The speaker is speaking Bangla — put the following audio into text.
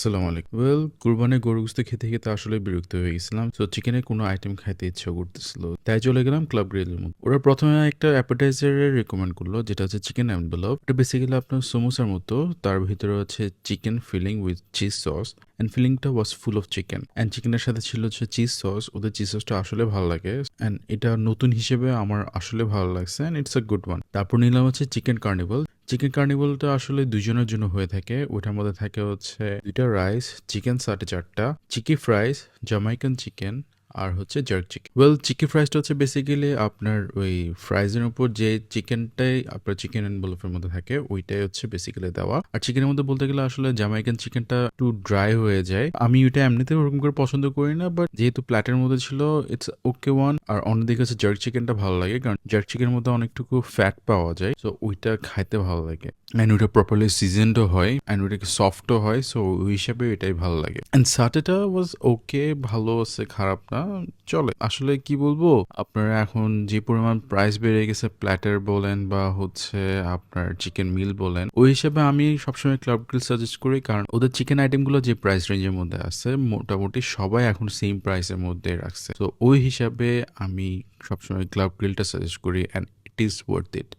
আসসালামু আলাইকুম। ওয়েল কুরবানির গরু গুস্ত খেতে খেতে আসলে বিরক্ত হয়ে গেছিলাম। তো চিকেনের কোনো আইটেম খাইতে ইচ্ছা করতেছিল। তাই চলে গেলাম ক্লাব গ্রিলের মধ্যে। ওরা প্রথমে একটা অ্যাপেটাইজারের রেকমেন্ড করল, যেটা হচ্ছে চিকেন এনভেলপ এটা বেসিক্যালি আপনার সমোসার মতো। তার ভিতরে হচ্ছে chicken filling with cheese sauce and ফিলিংটা was full of chicken and চিকেনের সাথে ছিল হচ্ছে চিজ সস ওদের চিজ সসটা আসলে ভালো লাগে। অ্যান্ড এটা নতুন হিসেবে আমার আসলে ভালো লাগছে। And it's a good one তারপর নিলাম হচ্ছে চিকেন কার্নিভাল চিকেন কার্নিভালটা আসলে দুজনের জন্য হয়ে থাকে। ওইটার মধ্যে থাকে হচ্ছে দুইটা রাইস চিকেন সাটে চারটা চিকি ফ্রাইস জামাইকান চিকেন আর হচ্ছে জার্ক চিকেন ওয়েল চিকি ফ্রাইসটা হচ্ছে বেসিক্যালি আপনার ওই ফ্রাইজের উপর যে চিকেনটাই আপনার চিকেন বলফের মধ্যে থাকে, ওইটাই হচ্ছে বেসিক্যালি দেওয়া। আর চিকেনের মধ্যে বলতে গেলে আসলে জামাইকান চিকেনটা একটু ড্রাই হয়ে যায়। আমি ওইটা এমনিতে ওরকম করে পছন্দ করি না বাট যেহেতু প্ল্যাটের মধ্যে ছিল ইটস ওকে ওয়ান আর অন্যদিকে হচ্ছে জার্ক চিকেনটা ভালো লাগে, কারণ জার্ক চিকেনের মধ্যে অনেকটুকু ফ্যাট পাওয়া যায় সো ওইটা খাইতে ভালো লাগে। অ্যান্ড ওইটা প্রপারলি সিজনডও হয় অ্যান্ড ওইটাকে সফটও হয় সো ওই হিসাবে এটাই ভালো লাগে। অ্যান্ড সাটেটা ওয়াজ ওকে ভালো আছে, খারাপ না। চলে। আসলে কি বলব, আপনারা এখন যে পরিমাণ প্রাইস বেড়ে গেছে প্ল্যাটার বলেন বা হচ্ছে আপনার চিকেন মিল বলেন, ওই হিসাবে আমি সবসময় ক্লাব গ্রিল সাজেস্ট করি। কারণ ওদের চিকেন আইটেমগুলো যে প্রাইস রেঞ্জের মধ্যে আছে, মোটামুটি সবাই এখন সেম প্রাইসের মধ্যে রাখছে। তো ওই হিসাবে আমি সবসময় ক্লাব গ্রিলটা সাজেস্ট করি and it is worth it